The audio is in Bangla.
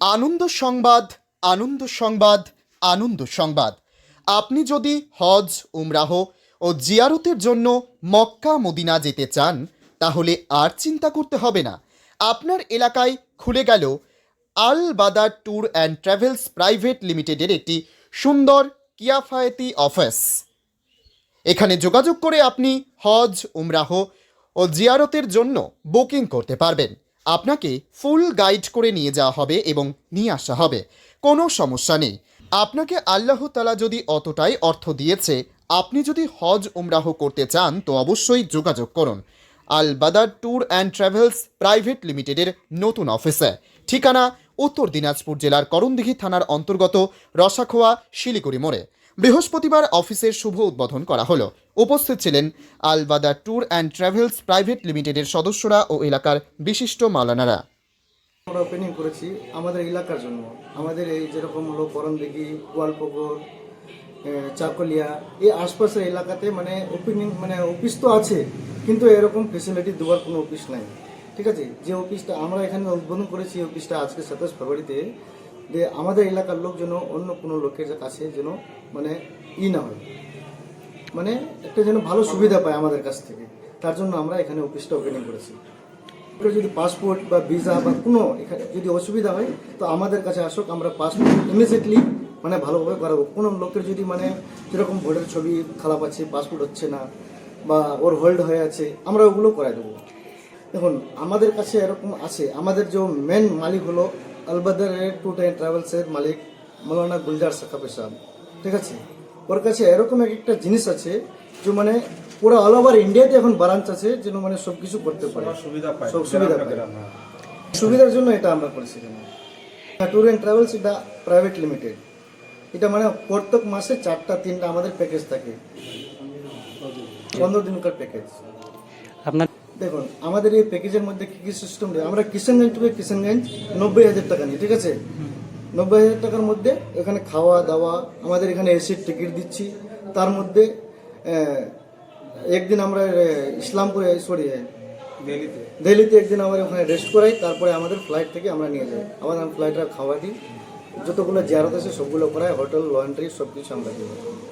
আনন্দ সংবাদ আনন্দ সংবাদ আনন্দ সংবাদ। আপনি যদি হজ উমরাহ ও জিয়ারতের জন্য মক্কা, মদিনা যেতে চান, তাহলে আর চিন্তা করতে হবে না। আপনার এলাকায় খুলে গেল Al Badar tour and travels private লিমিটেডের একটি সুন্দর কিয়াফায়েতি অফিস। এখানে যোগাযোগ করে আপনি হজ উমরাহ ও জিয়ারতের জন্য বুকিং করতে পারবেন। আপনাকে ফুল গাইড করে নিয়ে যাওয়া হবে এবং নিয়ে আসা হবে। কোনো সমস্যা নেই। আপনাকে আল্লাহ তালা যদি অতটাই অর্থ দিয়েছে, আপনি যদি হজ উমরাহ করতে চান, তো অবশ্যই যোগাযোগ করুন। Al Badar tour and travels private লিমিটেডের নতুন অফিসে। ঠিকানা উত্তর দিনাজপুর জেলার করণদিঘি থানার অন্তর্গত রসাখোয়া শিলিগুড়ি মোড়ে। বৃহস্পতিবার অফিসের শুভ উদ্বোধন করা হলো। উপস্থিত ছিলেন Albadar tour and travels private লিমিটেডের সদস্যরা ও এলাকার বিশিষ্ট মাওলানারা আমরা ওপেনিং করেছি আমাদের এলাকার জন্য। আমাদের এই যেরকম হলো করণদিঘি গোয়ালপুকুর চাকলিয়া, এই আশপাশের এলাকাতে মানে ওপেনিং মানে অফিস তো আছে, কিন্তু এরকম ফেসিলিটি দেওয়ার কোনো অফিস নাই। ঠিক আছে? যে অফিসটা আমরা এখানে উদ্বোধন করেছি অফিসটা আজকে সাতাশ ফেব্রুয়ারিতে যে আমাদের এলাকার লোক যেন অন্য কোনো লোকের কাছে যেন মানে ই না হয়। মানে একটা যেন ভালো সুবিধা পায় আমাদের কাছ থেকে। তার জন্য আমরা এখানে অফিসটা ওপেনিং করেছি। যদি পাসপোর্ট বা ভিসা বা কোনো এখানে যদি অসুবিধা হয়, তো আমাদের কাছে আসুক, আমরা পাসপোর্ট ইমিডিয়েটলি মানে ভালোভাবে করাবো। কোনো লোকের যদি মানে যেরকম ভোটের ছবি খারাপ আছে পাসপোর্ট হচ্ছে না বা ওর হোল্ড হয়ে আছে, আমরা ওগুলো করাই দেবো। দেখুন, আমাদের কাছে এরকম আছে। আমাদের যে মেন মালিক হলো আলবাদার ট্যুর অ্যান্ড ট্রাভেলসের মালিক মৌলানা গুলজার সাকাবে সাহেব ঠিক আছে? ওর কাছে এরকম এক একটা জিনিস আছে যে মানে পুরো অল ওভার ইন্ডিয়াতে এখন ব্রাঞ্চ আছে যেন মানে সব কিছু করতে পারে। সুবিধা পায়। সব সুবিধা পায়। সুবিধার জন্য এটা আমরা করেছি এখানে। ট্যুর অ্যান্ড ট্রাভেলস এটা প্রাইভেট লিমিটেড এটা মানে প্রত্যেক মাসে চারটা তিনটা আমাদের প্যাকেজ থাকে। পনেরো দিনকার প্যাকেজ আপনার দেখুন আমাদের এই প্যাকেজের মধ্যে কি কি সিস্টেম রয়েছে? আমরা কিষানগঞ্জ টু কিষানগঞ্জ নব্বই হাজার টাকা নিই ঠিক আছে? নব্বই হাজার টাকার মধ্যে এখানে খাওয়া দাওয়া আমাদের এখানে এসির টিকিট দিচ্ছি। তার মধ্যে একদিন আমরা ইসলামপুরে সরি দিল্লিতে। দিল্লিতে একদিন আমরা ওখানে রেস্ট করাই তারপরে আমাদের ফ্লাইট থেকে আমরা নিয়ে যাই। আমাদের ফ্লাইটটা খাওয়া দিই। যতগুলো জিয়ারত আছে সবগুলো করাই হোটেল লন্ড্রি সব কিছু আমরা দিই।